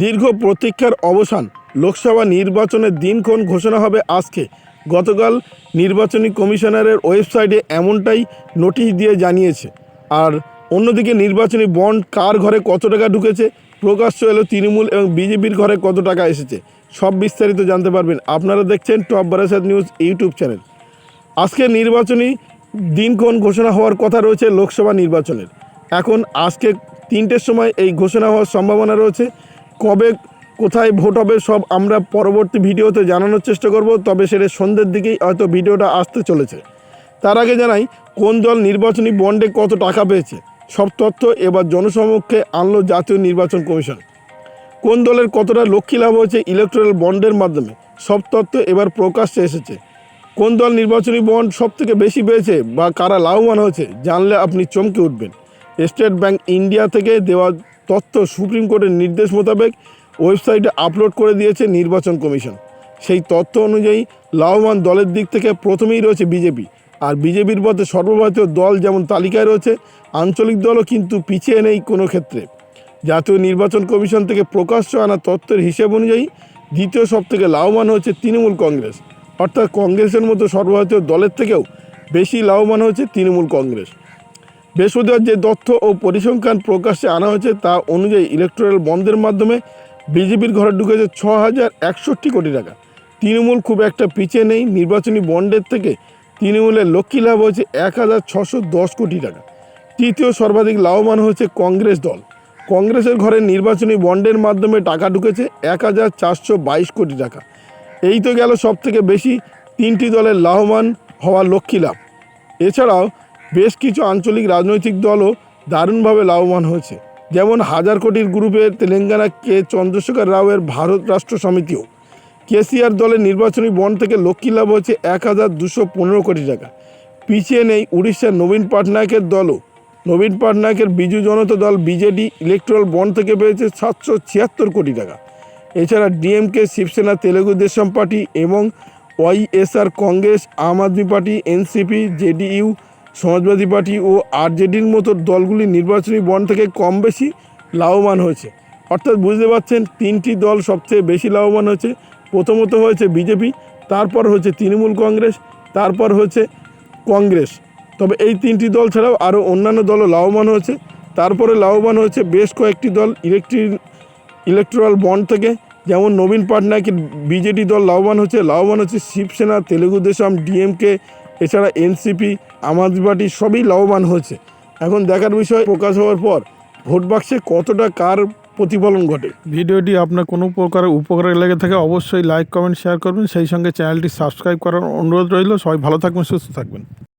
দীর্ঘ প্রতীক্ষার অবসান। লোকসভা নির্বাচনের দিনক্ষণ ঘোষণা হবে আজকে? গতকাল নির্বাচনী কমিশনারের ওয়েবসাইটে এমনটাই নোটিশ দিয়ে জানিয়েছে। আর অন্যদিকে নির্বাচনী বন্ড কার ঘরে কত টাকা ঢুকেছে প্রকাশ্য এলো তৃণমূল এবং বিজেপির ঘরে কত টাকা এসেছে, সব বিস্তারিত জানতে পারবেন আপনারা দেখছেন top Barasat news YouTube channel. আজকে নির্বাচনী দিনক্ষণ ঘোষণা হওয়ার কথা রয়েছে লোকসভা নির্বাচনের। এখন আজকে তিনটের সময় এই ঘোষণা হওয়ার সম্ভাবনা রয়েছে। কবে কোথায় ভোট হবে সব আমরা পরবর্তী ভিডিওতে জানানোর চেষ্টা করব, তবে সেটা সন্ধ্যের দিকেই হয়তো ভিডিওটা আসতে চলেছে। তার আগে জানাই, কোন দল নির্বাচনী বন্ডে কত টাকা পেয়েছে? সব তথ্য এবার জনসমক্ষে আনলো জাতীয় নির্বাচন কমিশন। কোন দলের কতটা লক্ষ্মী লাভ হয়েছে ইলেকট্রাল বন্ডের মাধ্যমে? সব তথ্য এবার প্রকাশ্যে এসেছে। কোন দল নির্বাচনী বন্ড সব থেকে বেশি পেয়েছে বা কারা লাভবান হয়েছে, জানলে আপনি চমকে উঠবেন। স্টেট ব্যাংক ইন্ডিয়া থেকে দেওয়া তথ্য সুপ্রিম কোর্টের নির্দেশ মোতাবেক ওয়েবসাইটে আপলোড করে দিয়েছে নির্বাচন কমিশন। সেই তথ্য অনুযায়ী লাভবান দলের দিক থেকে প্রথমেই রয়েছে বিজেপি। আর বিজেপির মধ্যে সর্বভারতীয় দল যেমন তালিকায় রয়েছে, আঞ্চলিক দলও কিন্তু পিছিয়ে নেই কোনো ক্ষেত্রে। জাতীয় নির্বাচন কমিশন থেকে প্রকাশ্য আনা তথ্যের হিসেব অনুযায়ী দ্বিতীয় সব থেকে লাভবান হচ্ছে তৃণমূল কংগ্রেস। অর্থাৎ কংগ্রেসের মতো সর্বভারতীয় দলের থেকেও বেশি লাভবান হচ্ছে তৃণমূল কংগ্রেস। বৃহস্পতিবার যে তথ্য ও পরিসংখ্যান প্রকাশ্যে আনা হয়েছে তা অনুযায়ী ইলেকট্রাল বন্ধের মাধ্যমে বিজেপির ঘরে ঢুকেছে ছ হাজার একষট্টি কোটি টাকা। তৃণমূল খুব একটা পিছিয়ে নেই। নির্বাচনী বন্ডের থেকে তৃণমূলের লক্ষ্মী লাভ হয়েছে এক হাজার ছশো দশ কোটি টাকা। তৃতীয় সর্বাধিক লাভবান হয়েছে কংগ্রেস দল। কংগ্রেসের ঘরে নির্বাচনী বন্ডের মাধ্যমে টাকা ঢুকেছে এক হাজার চারশো বাইশ কোটি টাকা। এই তো গেল সব থেকে বেশি তিনটি দলের লাভবান হওয়া লক্ষ্মী লাভ। এছাড়াও বেশ কিছু আঞ্চলিক রাজনৈতিক দলও দারুণভাবে লাভবান হয়েছে। যেমন হাজার কোটির গ্রুপের তেলেঙ্গানা কে চন্দ্রশেখর রাওয়ের ভারত রাষ্ট্র সমিতিও। কেসিআর দলের নির্বাচনী বন্ড থেকে লক্ষ্মী লাভ হয়েছে এক হাজার দুশো পনেরো কোটি টাকা। পিছিয়ে নেই উড়িষ্যার নবীন পাটনায়কের দলও। নবীন পাটনায়কের বিজু জনতা দল বিজেডি ইলেকট্রাল বন্ড থেকে পেয়েছে সাতশো ছিয়াত্তর কোটি টাকা। এছাড়া ডিএমকে শিবসেনা তেলেগু দেশম পার্টি এবং YSR Congress, Aam Aadmi party, NCP, JDU Samajwadi party ও আরজেডির মতো দলগুলি নির্বাচনী বন্ড থেকে কম বেশি লাভবান হয়েছে। অর্থাৎ বুঝতে পারছেন, তিনটি দল সবচেয়ে বেশি লাভবান হয়েছে। প্রথমত হয়েছে বিজেপি, তারপর হচ্ছে তৃণমূল কংগ্রেস, তারপর হচ্ছে কংগ্রেস। তবে এই তিনটি দল ছাড়াও আরও অন্যান্য দলও লাভবান হয়েছে। তারপরে লাভবান হয়েছে বেশ কয়েকটি দল ইলেকট্রিক ইলেকট্রাল বন্ড থেকে। যেমন নবীন পাটনায়কের বিজেডি দল লাভবান হচ্ছে লাভবান হচ্ছে শিবসেনা, তেলেগু দেশম, ডিএমকে এছাড়া এনসিপি, আম আদমি পার্টি সবই লাভবান হয়েছে। এখন দেখার বিষয় প্রকাশ হওয়ার পর ভোট বাক্সে কতটা কার প্রতিফলন ঘটে? ভিডিওটি আপনার কোনো প্রকারের উপকারে লেগে থাকে অবশ্যই লাইক, কমেন্ট, শেয়ার করবেন। সেই সঙ্গে চ্যানেলটি সাবস্ক্রাইব করার অনুরোধ রইল। সবাই ভালো থাকবেন, সুস্থ থাকবেন।